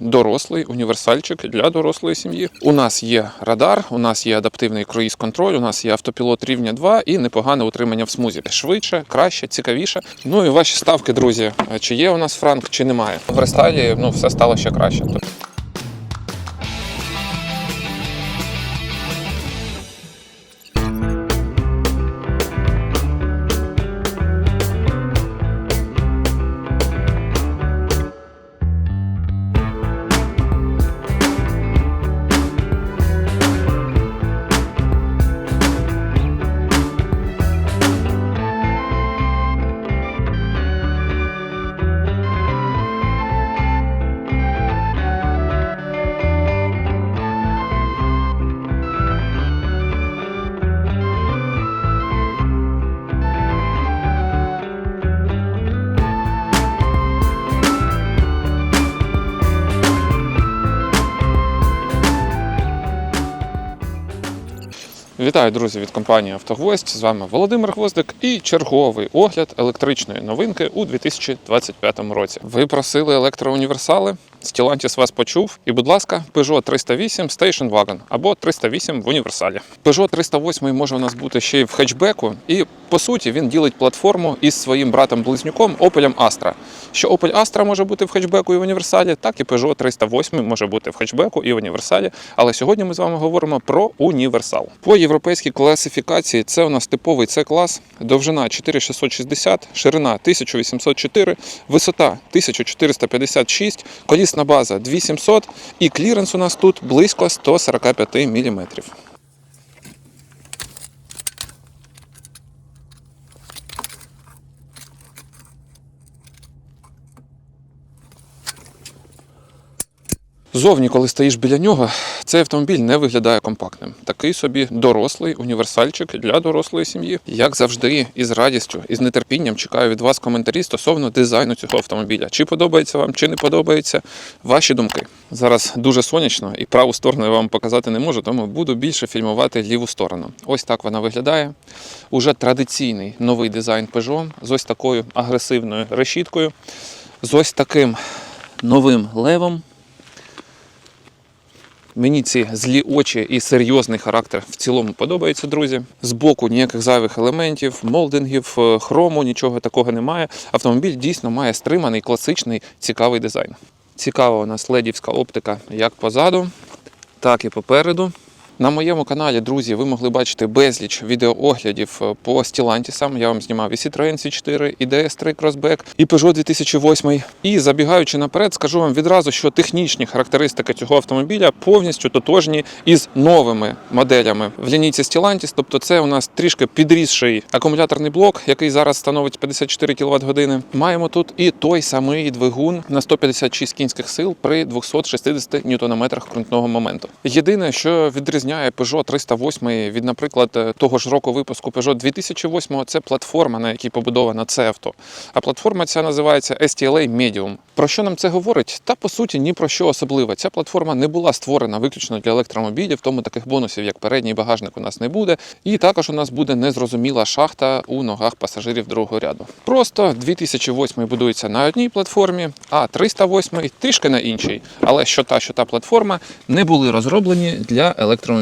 Дорослий універсальчик для дорослої сім'ї. У нас є радар, у нас є адаптивний круїз контроль, у нас є автопілот рівня 2 і непогане утримання в смузі. Швидше, краще, цікавіше. Ну і ваші ставки, друзі. Чи є у нас франк, чи немає. В рестайлі ну все стало ще краще. Вітаю, друзі, від компанії «Автогвоздь». З вами Володимир Гвоздик і черговий огляд електричної новинки у 2025 році. Ви просили електроуніверсали. Stellantis вас почув. І, будь ласка, Peugeot 308 Station Wagon або 308 в універсалі. Peugeot 308 може у нас бути ще й в хетчбеку, і по суті він ділить платформу із своїм братом-близнюком Opel Astra. Що Opel Astra може бути в хетчбеку і в універсалі, так і Peugeot 308 може бути в хетчбеку і в універсалі. Але сьогодні ми з вами говоримо про універсал. По європейській класифікації це у нас типовий С-клас, довжина 4660, ширина 1804, висота 1456, колісна база 2700 і кліренс у нас тут близько 145 мм. Зовні, коли стоїш біля нього, цей автомобіль не виглядає компактним. Такий собі дорослий універсальчик для дорослої сім'ї. Як завжди, із радістю і з нетерпінням чекаю від вас коментарі стосовно дизайну цього автомобіля. Чи подобається вам, чи не подобається ваші думки. Зараз дуже сонячно і праву сторону я вам показати не можу, тому буду більше фільмувати ліву сторону. Ось так вона виглядає. Уже традиційний новий дизайн Peugeot з ось такою агресивною решіткою, з ось таким новим левом. Мені ці злі очі і серйозний характер в цілому подобається, друзі. Збоку ніяких зайвих елементів, молдингів, е, хрому, нічого такого немає. Автомобіль дійсно має стриманий, класичний, цікавий дизайн. Цікава у нас ледівська оптика як позаду, так і попереду. На моєму каналі, друзі, ви могли бачити безліч відеооглядів е, по Stellantis. Я вам знімав і Citroen C4, і DS3 Crossback, і Peugeot 2008. І забігаючи наперед, скажу вам відразу, що технічні характеристики цього автомобіля повністю тотожні із новими моделями в лінійці Stellantis. Тобто, це у нас трішки підрісший акумуляторний блок, який зараз становить 54 кВт години. Маємо тут і той самий двигун на 156 кінських сил при 260 ньютонометрах ґрунтного моменту. Єдине, що відрізняє Peugeot 308 від, наприклад, того ж року випуску Peugeot 2008, це платформа, на якій побудована це авто. А платформа ця називається STLA Medium. Про що нам це говорить? Та по суті ні про що особливе. Ця платформа не була створена виключно для електромобілів, тому таких бонусів, як передній багажник, у нас не буде. І також у нас буде незрозуміла шахта у ногах пасажирів другого ряду. Просто 2008 будується на одній платформі, а 308 трішки на іншій. Але що та, що та платформа не були розроблені для електромобілів.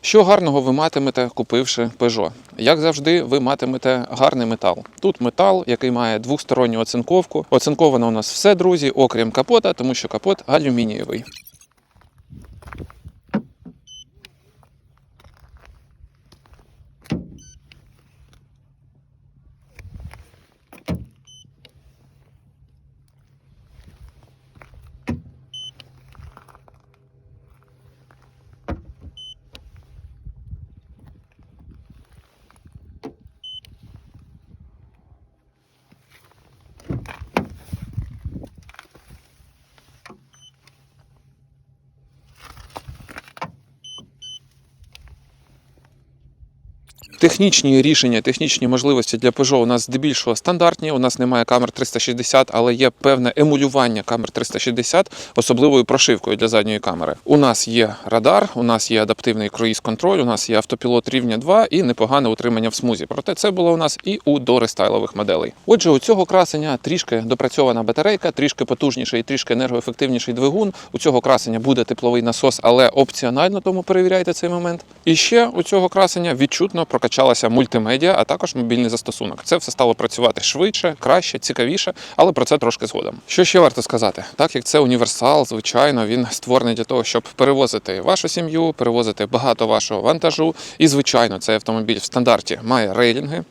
Що гарного ви матимете, купивши Peugeot? Як завжди, ви матимете гарний метал. Тут метал, який має двосторонню оцинковку. Оцинковано у нас все, друзі, окрім капота, тому що капот алюмінієвий. Технічні рішення, технічні можливості для Peugeot у нас здебільшого стандартні. У нас немає камер 360, але є певне емулювання камер 360 особливою прошивкою для задньої камери. У нас є радар, у нас є адаптивний круїз-контроль, у нас є автопілот рівня 2 і непогане утримання в смузі. Проте це було у нас і у дорестайлових моделей. Отже, у цього красення трішки допрацьована батарейка, трішки потужніший, трішки енергоефективніший двигун. У цього красення буде тепловий насос, але опціонально, тому перевіряйте цей момент. І ще у цього красення відчутно прокачалася мультимедіа, а також мобільний застосунок. Це все стало працювати швидше, краще, цікавіше, але про це трошки згодом. Що ще варто сказати? Так як це універсал, звичайно, він створений для того, щоб перевозити вашу сім'ю, перевозити багато вашого вантажу. І, звичайно, цей автомобіль в стандарті має рейлінги.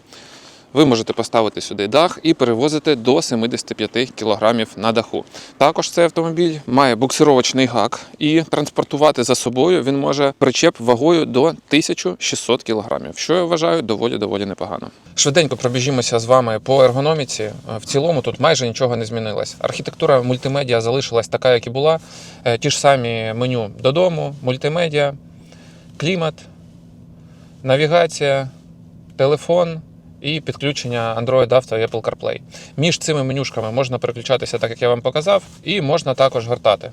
Ви можете поставити сюди дах і перевозити до 75 кг на даху. Також цей автомобіль має буксировочний гак і транспортувати за собою він може причеп вагою до 1600 кг, що я вважаю доволі доволі непогано. Швиденько пробіжімося з вами по ергономіці. Е, В цілому тут майже нічого не змінилось. Архітектура мультимедіа залишилась така, як і була. Е, Ті ж самі меню додому, мультимедіа, клімат, навігація, телефон і підключення Android Auto і Apple CarPlay. Між цими менюшками можна переключатися, так як я вам показав, і можна також гортати.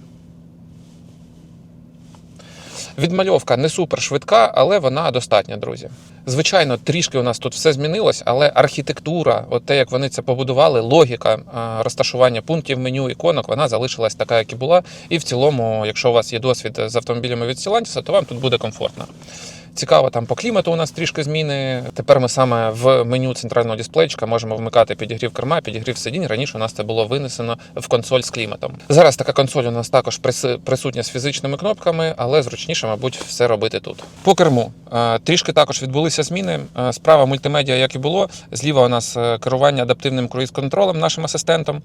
Відмальовка не супер швидка, але вона достатня, друзі. Звичайно, трішки у нас тут все змінилось, але архітектура, от те, як вони це побудували, логіка розташування пунктів меню іконок, вона залишилась така, як і була. І в цілому, якщо у вас є досвід з автомобілями від Stellantis, то вам тут буде комфортно. Цікаво, там по клімату у нас трішки зміни. Тепер ми саме в меню центрального дисплейчика можемо вмикати підігрів керма, підігрів сидінь. Раніше у нас це було винесено в консоль з кліматом. Зараз така консоль у нас також прис- присутня з фізичними кнопками, але зручніше, мабуть, все робити тут. По керму Е, трішки також відбулися зміни. Е, Справа мультимедіа, як і було. Зліва у нас е, керування адаптивним круїз-контролем, нашим асистентом.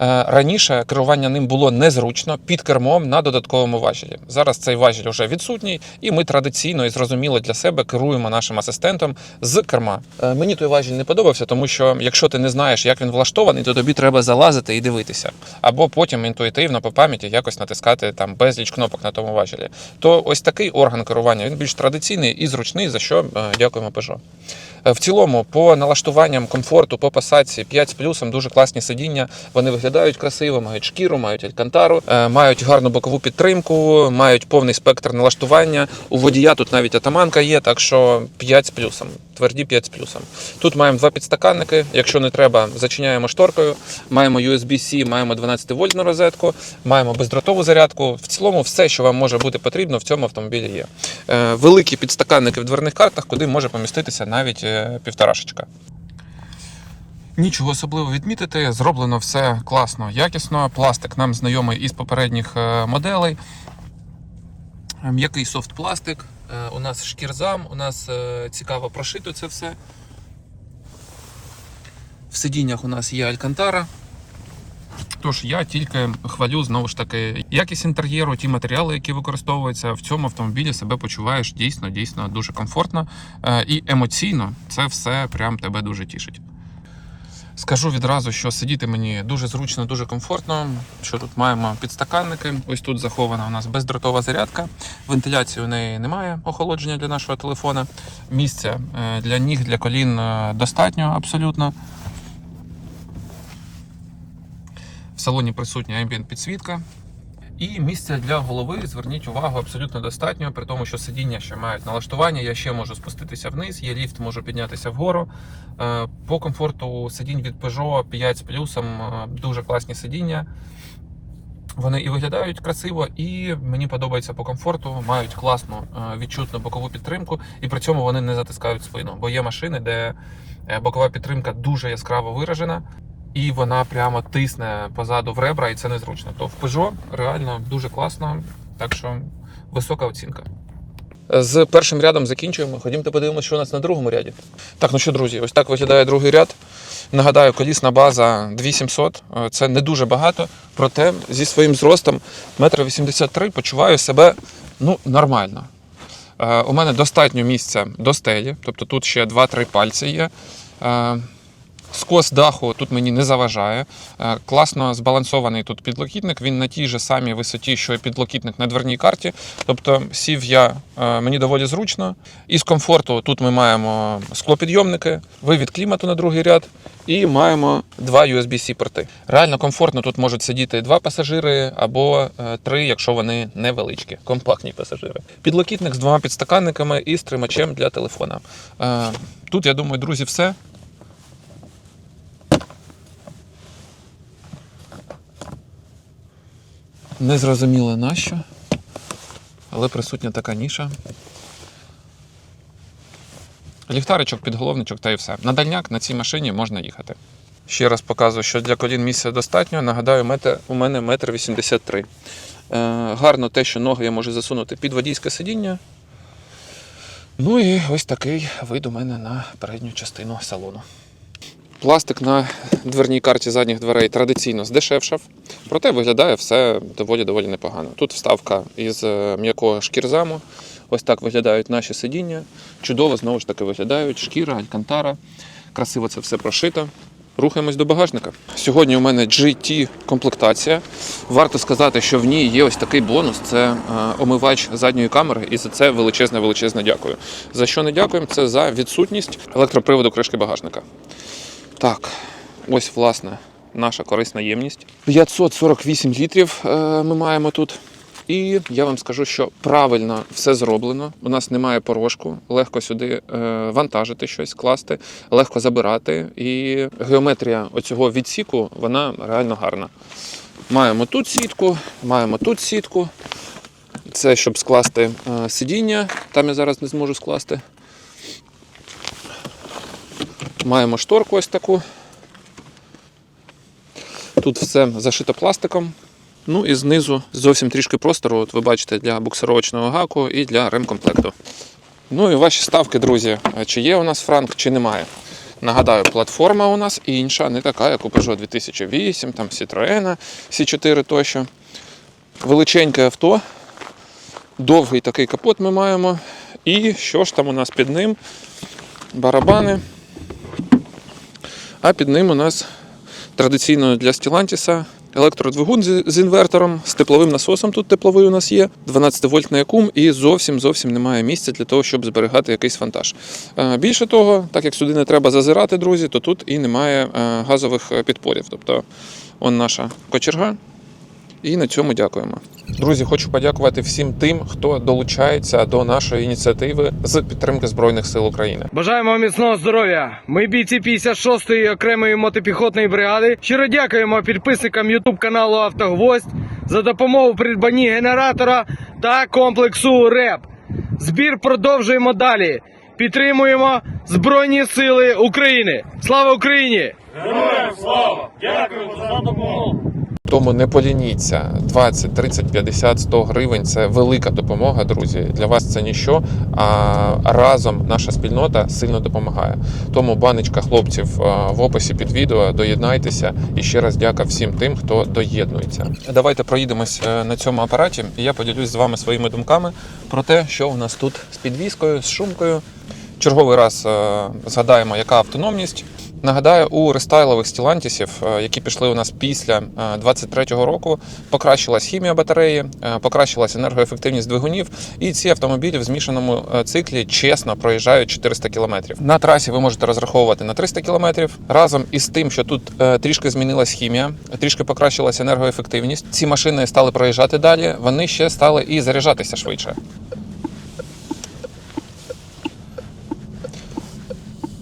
Е, Раніше керування ним було незручно під кермом на додатковому важелі. Зараз цей важіль вже відсутній, і ми традиційно і зрозуміло для себе керуємо нашим асистентом з керма. Е, Мені той важіль не подобався, тому що якщо ти не знаєш, як він влаштований, то тобі треба залазити і дивитися, або потім інтуїтивно по пам'яті якось натискати там безліч кнопок на тому важелі. То ось такий орган керування він більш традиційний і зручний, за що е, дякуємо Peugeot. В цілому, по налаштуванням комфорту, по посадці 5 з плюсом дуже класні сидіння. Вони виглядають красиво, мають шкіру, мають алькантару, е, мають гарну бокову підтримку, мають повний спектр налаштування. У водія тут навіть атаманка є, так що 5 з плюсом. Тверді 5 з плюсом. Тут маємо два підстаканники. Якщо не треба, зачиняємо шторкою. Маємо USB-C, маємо 12 вольтну розетку, маємо бездротову зарядку. В цілому, все, що вам може бути потрібно, в цьому автомобілі є. Е, Великі підстаканники в дверних картах, куди може поміститися навіть е, півторашечка. Нічого особливо відмітити, зроблено все класно, якісно. Пластик нам знайомий із попередніх е, моделей. Е, М'який софт-пластик, е, у нас шкірзам, у нас цікаво прошито це все. В сидіннях у нас є алькантара. Тож я тільки хвалю знову ж таки якість інтер'єру, ті матеріали, які використовуються в цьому автомобілі, себе почуваєш дійсно, дійсно дуже комфортно і емоційно це все прям тебе дуже тішить. Скажу відразу, що сидіти мені дуже зручно, дуже комфортно. Що тут маємо підстаканники. Ось тут захована у нас бездротова зарядка. Вентиляції у неї немає, охолодження для нашого телефона. Місця е, для ніг, для колін е, достатньо абсолютно. В салоні присутня ambient підсвітка. І місця для голови, зверніть увагу, абсолютно достатньо, при тому, що сидіння ще мають налаштування. Я ще можу спуститися вниз, є ліфт, можу піднятися вгору. Е, По комфорту сидінь від Peugeot 5 з плюсом е, дуже класні сидіння. Вони і виглядають красиво, і мені подобається по комфорту, мають класну е, відчутну бокову підтримку, і при цьому вони не затискають спину. Бо є машини, де бокова підтримка дуже яскраво виражена, і вона прямо тисне позаду в ребра, і це незручно. То в Peugeot реально дуже класно, так що висока оцінка. З першим рядом закінчуємо. Ходімте подивимося, що у нас на другому ряді. Так, ну що, друзі, ось так виглядає другий ряд. Нагадаю, колісна база 2700. Е, Це не дуже багато, проте зі своїм зростом 1,83 м почуваю себе ну, нормально. Е, У мене достатньо місця до стелі, тобто тут ще 2-3 пальці є. Скос даху тут мені не заважає. Е, Класно збалансований тут підлокітник. Він на тій же самій висоті, що і підлокітник на дверній карті. Тобто сів я е, мені доволі зручно. Із комфорту тут ми маємо склопідйомники, вивід клімату на другий ряд. І маємо два USB-C порти. Реально комфортно тут можуть сидіти два пасажири або е, три, якщо вони невеличкі, компактні пасажири. Підлокітник з двома підстаканниками і з тримачем для телефона. Тут, я думаю, друзі, все. Не зрозуміло нащо, але присутня така ніша. Ліхтаричок, підголовничок та і все. На дальняк на цій машині можна їхати. Ще раз показую, що для колін місця достатньо. Нагадаю, метр, у мене метр 83. Е, гарно те, що ноги я можу засунути під водійське сидіння. Ну і ось такий вид у мене на передню частину салону. Пластик на дверній карті задніх дверей традиційно здешевшав, проте виглядає все доволі доволі непогано. Тут вставка із е, м'якого шкірзаму. Ось так виглядають наші сидіння. Чудово знову ж таки виглядають. Шкіра, алькантара. Красиво це все прошито. Рухаємось до багажника. Сьогодні у мене GT комплектація. Варто сказати, що в ній є ось такий бонус: це е, омивач задньої камери, і за це величезне величезне дякую. За що не дякуємо? Це за відсутність електроприводу кришки багажника. Так, ось власне наша корисна ємність. 548 літрів е, ми маємо тут. І я вам скажу, що правильно все зроблено. У нас немає порошку, легко сюди е, вантажити щось, класти, легко забирати. І геометрія оцього відсіку вона реально гарна. Маємо тут сітку, маємо тут сітку. Це щоб скласти е, сидіння. Там я зараз не зможу скласти. Маємо шторку ось таку. Тут все зашито пластиком. Ну і знизу зовсім трішки простору, от ви бачите, для буксировочного гаку і для ремкомплекту. Ну і ваші ставки, друзі, чи є у нас франк, чи немає. Нагадаю, платформа у нас інша, не така, як у Peugeot 2008, там Citroën C4 тощо. Величеньке авто, довгий такий капот ми маємо. І що ж там у нас під ним? Барабани. А під ним у нас традиційно для Stellantis електродвигун з інвертором, з тепловим насосом. Тут тепловий у нас є, 12-вольтний акум, і зовсім зовсім немає місця для того, щоб зберігати якийсь вантаж. Е, Більше того, так як сюди не треба зазирати, друзі, то тут і немає е, газових е, підпорів. Тобто, он наша кочерга. І на цьому дякуємо. Друзі, хочу подякувати всім тим, хто долучається до нашої ініціативи з підтримки Збройних сил України. Бажаємо міцного здоров'я. Ми бійці 56-ї окремої мотопіхотної бригади. Щиро дякуємо підписникам YouTube каналу Автогвоздь за допомогу придбанні генератора та комплексу РЕП. Збір продовжуємо далі. Підтримуємо Збройні Сили України. Слава Україні! Тому не полініться 20, 30, 50, 100 гривень це велика допомога, друзі. Для вас це ніщо. А разом наша спільнота сильно допомагає. Тому баночка хлопців в описі під відео. Доєднайтеся і ще раз дяка всім тим, хто доєднується. Давайте проїдемось е, на цьому апараті, і я поділюсь з вами своїми думками про те, що у нас тут з підвіскою, з шумкою. Черговий раз е, згадаємо, яка автономність. Нагадаю, у рестайлових стілантісів, е, які пішли у нас після 23-го року, покращилась хімія батареї, е, покращилась енергоефективність двигунів, і ці автомобілі в змішаному е, циклі чесно проїжджають 400 км. На трасі ви можете розраховувати на 300 км. Разом із тим, що тут е, трішки змінилась хімія, трішки покращилась енергоефективність. Ці машини стали проїжджати далі. Вони ще стали і заряджатися швидше.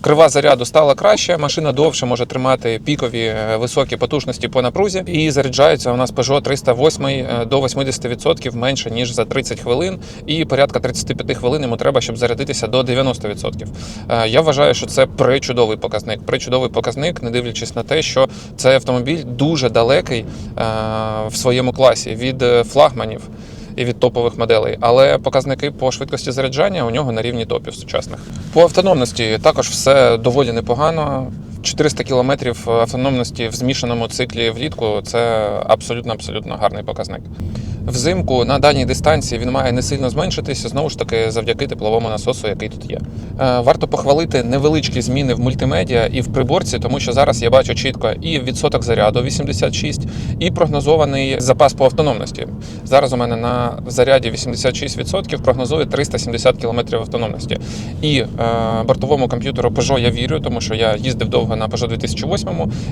Крива заряду стала краще, машина довше може тримати пікові е, високі потужності по напрузі. І заряджається у нас Peugeot 308 е, до 80% менше ніж за 30 хвилин, і порядка 35 хвилин йому треба, щоб зарядитися до 90%. Е, Я вважаю, що це причудовий показник. Причудовий показник, не дивлячись на те, що цей автомобіль дуже далекий в своєму класі від флагманів і від топових моделей, але показники по швидкості заряджання у нього на рівні топів сучасних. По автономності також все доволі непогано. 400 км автономності в змішаному циклі влітку це абсолютно абсолютно гарний показник. Взимку на дальній дистанції він має не сильно зменшитися, знову ж таки, завдяки тепловому насосу, який тут є. Е, Варто похвалити невеличкі зміни в мультимедіа і в приборці, тому що зараз я бачу чітко і відсоток заряду 86, і прогнозований запас по автономності. Зараз у мене на заряді 86% прогнозує 370 км автономності. І е, бортовому комп'ютеру Peugeot я вірю, тому що я їздив довго на Peugeot 2008,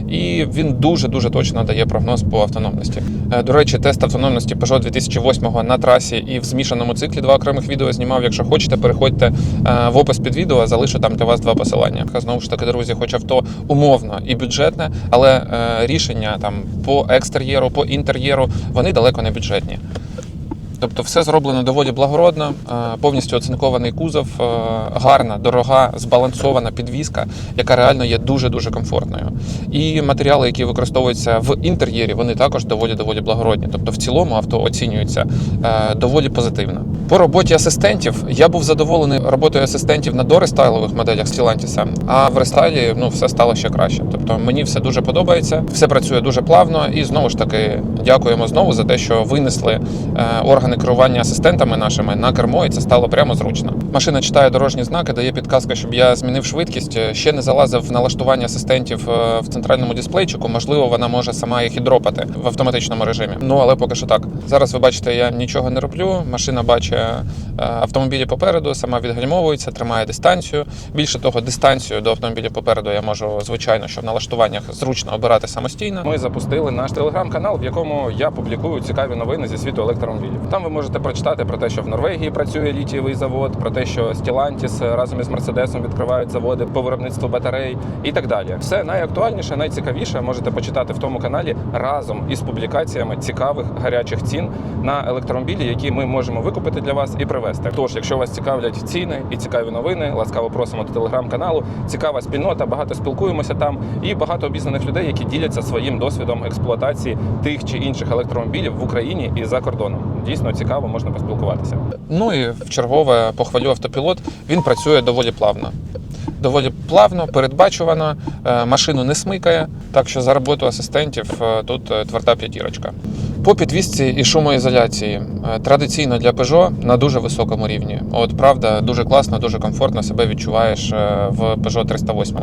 і він дуже дуже точно дає прогноз по автономності. Е, До речі, тест автономності Peugeot 2008 на трасі і в змішаному циклі два окремих відео знімав. Якщо хочете, переходьте е, в опис під відео, залишу там для вас два посилання. Знову ж таки, друзі, хоч авто умовно і бюджетне, але е, рішення там по екстер'єру, по інтер'єру вони далеко не бюджетні. Тобто все зроблено доволі благородно, е, повністю оцинкований кузов, е, гарна, дорога, збалансована підвізка, яка реально є дуже-дуже комфортною. І матеріали, які використовуються в інтер'єрі, вони також доволі доволі благородні. Тобто в цілому авто оцінюється е, доволі позитивно. По роботі асистентів я був задоволений роботою асистентів на дорестайлових моделях Stellantis, а в рестайлі ну все стало ще краще. Тобто мені все дуже подобається, все працює дуже плавно, і знову ж таки дякуємо знову за те, що винесли е, органи керування асистентами нашими на кермо, і це стало прямо зручно. Машина читає дорожні знаки, дає підказка, щоб я змінив швидкість. Е, Ще не залазив в налаштування асистентів е, в центральному дисплейчику. Можливо, вона може сама їх і дропати в автоматичному режимі. Ну але поки що так. Зараз ви бачите, я нічого не роблю. Машина бачить е, автомобілі попереду, сама відгальмовується, тримає дистанцію. Більше того, дистанцію до автомобіля попереду я можу, звичайно, що в налаштуваннях зручно обирати самостійно. Ми запустили наш телеграм-канал, в якому я публікую цікаві новини зі світу електромобілів. Там ви можете прочитати про те, що в Норвегії працює літієвий завод, про те, що Stellantis разом із Мерседесом відкривають заводи по виробництву батарей і так далі. Все найактуальніше, найцікавіше можете почитати в тому каналі разом із публікаціями цікавих гарячих цін на електромобілі, які ми можемо викупити для вас і привезти. Тож, якщо вас цікавлять ціни і цікаві новини, ласкаво просимо до телеграм-каналу. Цікава спільнота, багато спілкуємося там, і багато обізнаних людей, які діляться своїм досвідом експлуатації тих чи інших електромобілів в Україні і за кордоном. Дійсно цікаво, можна поспілкуватися. Ну і в чергове похвалю автопілот. Він працює доволі плавно. Доволі плавно, передбачувано, е, машину не смикає, так що за роботу асистентів е, тут е, тверда п'ятірочка. По підвісці і шумоізоляції традиційно для Peugeot на дуже високому рівні. От правда, дуже класно, дуже комфортно себе відчуваєш в Peugeot 308.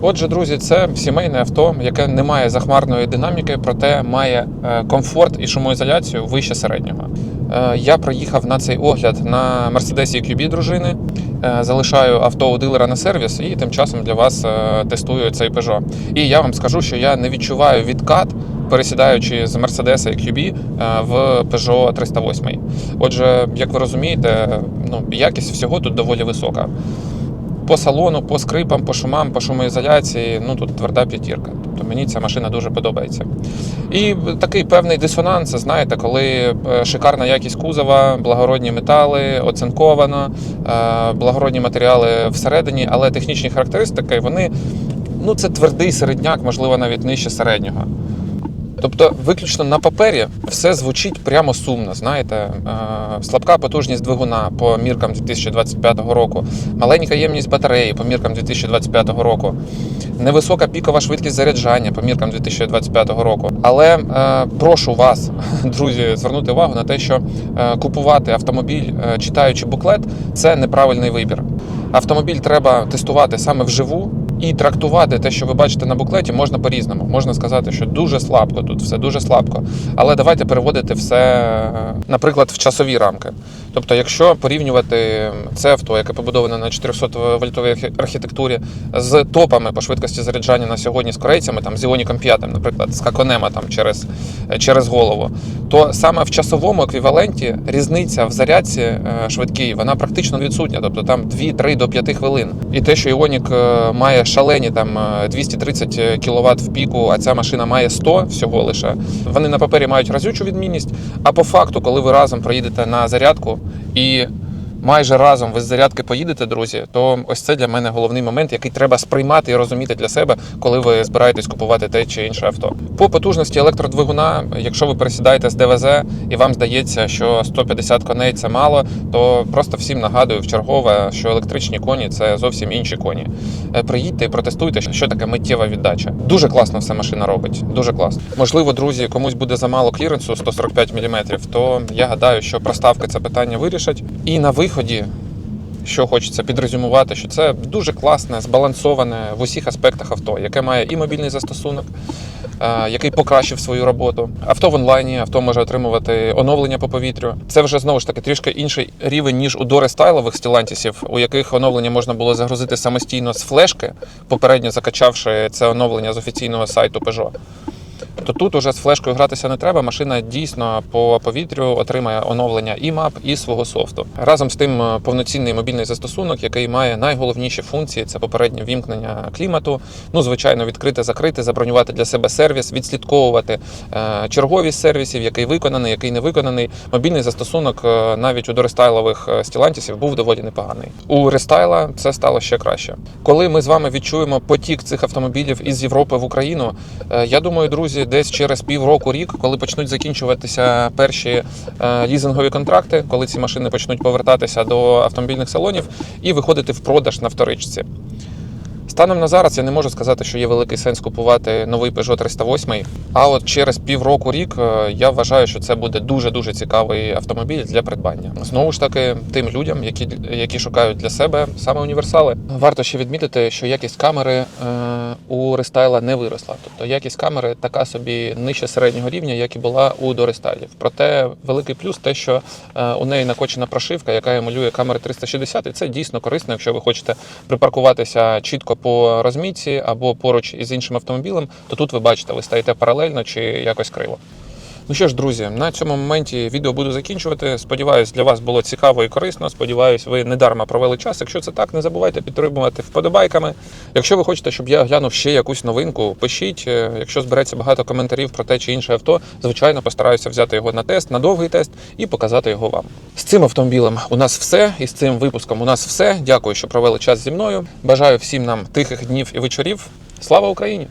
Отже, друзі, це сімейне авто, яке не має захмарної динаміки, проте має комфорт і шумоізоляцію вище середнього. Е, Я проїхав на цей огляд на Мерседесі QB дружини. Е, Залишаю авто у дилера на сервіс і тим часом для вас е, тестую цей Peugeot. І я вам скажу, що я не відчуваю відкат, пересідаючи з Mercedes QB е, в Peugeot 308. Отже, як ви розумієте, ну, якість всього тут доволі висока. По салону, по скрипам, по шумам, по шумоізоляції, ну тут тверда п'ятірка. Тобто мені ця машина дуже подобається. І такий певний дисонанс, знаєте, коли е, шикарна якість кузова, благородні метали, оцинковано, е, благородні матеріали всередині, але технічні характеристики, вони ну це твердий середняк, можливо, навіть нижче середнього. Тобто, виключно на папері все звучить прямо сумно. Знаєте, Е, слабка потужність двигуна по міркам 2025 року, маленька ємність батареї по міркам 2025 року, невисока пікова швидкість заряджання по міркам 2025 року. Але е, прошу вас, друзі, звернути увагу на те, що е, купувати автомобіль, читаючи буклет, це неправильний вибір. Автомобіль треба тестувати саме вживу. І трактувати те, що ви бачите на буклеті, можна по-різному. Можна сказати, що дуже слабко тут, все дуже слабко. Але давайте переводити все, е, наприклад, в часові рамки. Тобто, якщо порівнювати це авто, яке побудоване на 400 вольтовій архітектурі, з топами по швидкості заряджання на сьогодні з корейцями, там з Іоніком 5, наприклад, з Каконема там через, через голову, то саме в часовому еквіваленті різниця в зарядці е, швидкій, вона практично відсутня. Тобто там 2-3 до 5 хвилин. І те, що Іонік е, має шалені там е, 230 кВт в піку, а ця машина має 100 всього лише. Вони на папері мають разючу відмінність. А по факту, коли ви разом проїдете на зарядку і майже разом ви з зарядки поїдете, друзі, то ось це для мене головний момент, який треба сприймати і розуміти для себе, коли ви збираєтесь купувати те чи інше авто. По потужності електродвигуна, якщо ви пересідаєте з ДВЗ і вам здається, що 150 коней це мало, то просто всім нагадую в чергове, що електричні коні це зовсім інші коні. Е, Приїдьте і протестуйте, що таке миттєва віддача. Дуже класно все машина робить. Дуже класно. Можливо, друзі, комусь буде замало кліренсу 145 мм, то я гадаю, що проставки це питання вирішать. І на виході що хочеться підрезюмувати, що це дуже класне, збалансоване в усіх аспектах авто, яке має і мобільний застосунок, е, який покращив свою роботу. Авто в онлайні, авто може отримувати оновлення по повітрю. Це вже знову ж таки трішки інший рівень, ніж у дорестайлових стілантісів, у яких оновлення можна було загрузити самостійно з флешки, попередньо закачавши це оновлення з офіційного сайту Peugeot. То тут уже з флешкою гратися не треба. Машина дійсно по повітрю отримає оновлення і мап, і свого софту. Разом з тим е, повноцінний мобільний застосунок, який має найголовніші функції: це попереднє вімкнення клімату. Ну, звичайно, відкрити, закрити, забронювати для себе сервіс, відслідковувати е, черговість сервісів, який виконаний, який не виконаний. Мобільний застосунок е, навіть у дорестайлових стілантісів був доволі непоганий. У рестайла це стало ще краще. Коли ми з вами відчуємо потік цих автомобілів із Європи в Україну, я думаю, друзі, десь через півроку рік, коли почнуть закінчуватися перші е, лізингові контракти, коли ці машини почнуть повертатися до автомобільних салонів і виходити в продаж на вторичці. Станом на зараз я не можу сказати, що є великий сенс купувати новий Peugeot 308, а от через півроку рік е, я вважаю, що це буде дуже дуже цікавий автомобіль для придбання. Знову ж таки, тим людям, які, які шукають для себе саме універсали. Варто ще відмітити, що якість камери е, у рестайла не виросла. Тобто якість камери така собі нижче середнього рівня, як і була у дорестайлів. Проте великий плюс те, що е, у неї накочена прошивка, яка емулює камери 360, і це дійсно корисно, якщо ви хочете припаркуватися чітко по розмітці або поруч із іншим автомобілем, то тут ви бачите, ви стаєте паралельно чи якось криво. Ну що ж, друзі, на цьому моменті відео буду закінчувати. Сподіваюсь, для вас було цікаво і корисно. Сподіваюсь, ви не дарма провели час. Якщо це так, не забувайте підтримувати вподобайками. Якщо ви хочете, щоб я глянув ще якусь новинку, пишіть. Е, Якщо збереться багато коментарів про те чи інше авто, звичайно, постараюся взяти його на тест, на довгий тест і показати його вам. З цим автомобілем у нас все, і з цим випуском у нас все. Дякую, що провели час зі мною. Бажаю всім нам тихих днів і вечорів. Слава Україні!